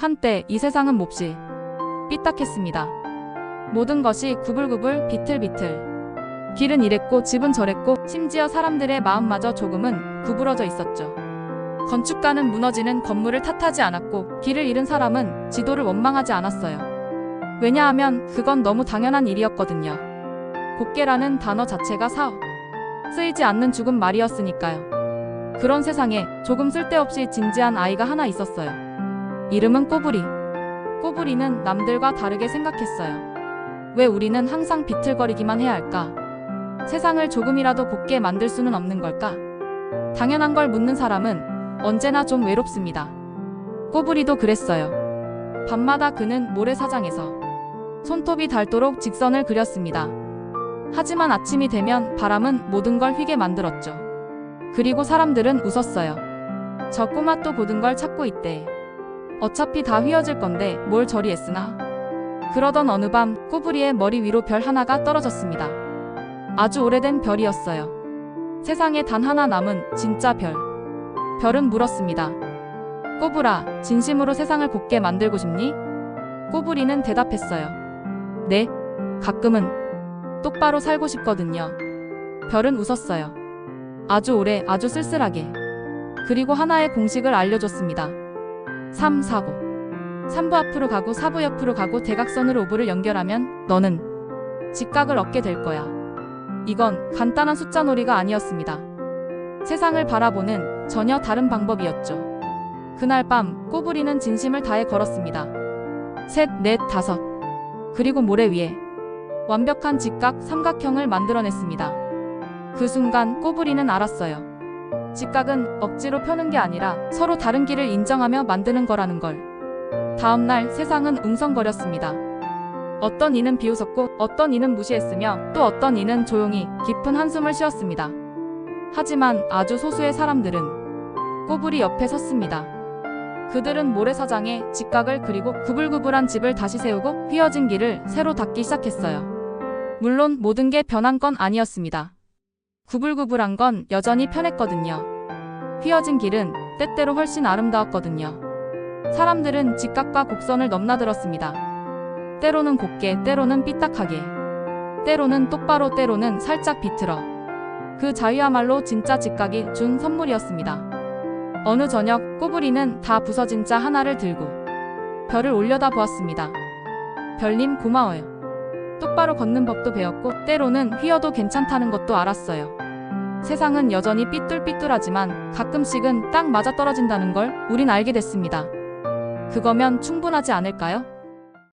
한때 이 세상은 몹시 삐딱했습니다. 모든 것이 구불구불 비틀비틀. 길은 이랬고 집은 저랬고 심지어 사람들의 마음마저 조금은 구부러져 있었죠. 건축가는 무너지는 건물을 탓하지 않았고 길을 잃은 사람은 지도를 원망하지 않았어요. 왜냐하면 그건 너무 당연한 일이었거든요. 곱게라는 단어 자체가 사어 쓰이지 않는 죽은 말이었으니까요. 그런 세상에 조금 쓸데없이 진지한 아이가 하나 있었어요. 이름은 꼬부리. 꼬부리는 남들과 다르게 생각했어요. 왜 우리는 항상 비틀거리기만 해야 할까? 세상을 조금이라도 곱게 만들 수는 없는 걸까? 당연한 걸 묻는 사람은 언제나 좀 외롭습니다. 꼬부리도 그랬어요. 밤마다 그는 모래사장에서 손톱이 닳도록 직선을 그렸습니다. 하지만 아침이 되면 바람은 모든 걸 휘게 만들었죠. 그리고 사람들은 웃었어요. 저 꼬마 또 고든 걸 찾고 있대. 어차피 다 휘어질 건데 뭘 저리 애쓰나? 그러던 어느 밤 꼬부리의 머리 위로 별 하나가 떨어졌습니다. 아주 오래된 별이었어요. 세상에 단 하나 남은 진짜 별. 별은 물었습니다. 꼬부라, 진심으로 세상을 곱게 만들고 싶니? 꼬부리는 대답했어요. 네, 가끔은 똑바로 살고 싶거든요. 별은 웃었어요. 아주 오래, 아주 쓸쓸하게. 그리고 하나의 공식을 알려줬습니다. 3, 4고. 3부 앞으로 가고 4부 옆으로 가고 대각선으로 5부를 연결하면 너는 직각을 얻게 될 거야. 이건 간단한 숫자 놀이가 아니었습니다. 세상을 바라보는 전혀 다른 방법이었죠. 그날 밤 꼬부리는 진심을 다해 걸었습니다. 셋, 넷, 다섯. 그리고 모래 위에 완벽한 직각 삼각형을 만들어냈습니다. 그 순간 꼬부리는 알았어요. 직각은 억지로 펴는 게 아니라 서로 다른 길을 인정하며 만드는 거라는 걸. 다음날 세상은 웅성거렸습니다. 어떤 이는 비웃었고 어떤 이는 무시했으며 또 어떤 이는 조용히 깊은 한숨을 쉬었습니다. 하지만 아주 소수의 사람들은 꼬부리 옆에 섰습니다. 그들은 모래사장에 직각을 그리고 구불구불한 집을 다시 세우고 휘어진 길을 새로 닦기 시작했어요. 물론 모든 게 변한 건 아니었습니다. 구불구불한 건 여전히 편했거든요. 휘어진 길은 때때로 훨씬 아름다웠거든요. 사람들은 직각과 곡선을 넘나들었습니다. 때로는 곱게, 때로는 삐딱하게, 때로는 똑바로, 때로는 살짝 비틀어. 그 자유야말로 진짜 직각이 준 선물이었습니다. 어느 저녁 꼬부리는 다 부서진 자 하나를 들고 별을 올려다 보았습니다. 별님 고마워요. 똑바로 걷는 법도 배웠고 때로는 휘어도 괜찮다는 것도 알았어요. 세상은 여전히 삐뚤삐뚤하지만 가끔씩은 딱 맞아 떨어진다는 걸 우린 알게 됐습니다. 그거면 충분하지 않을까요?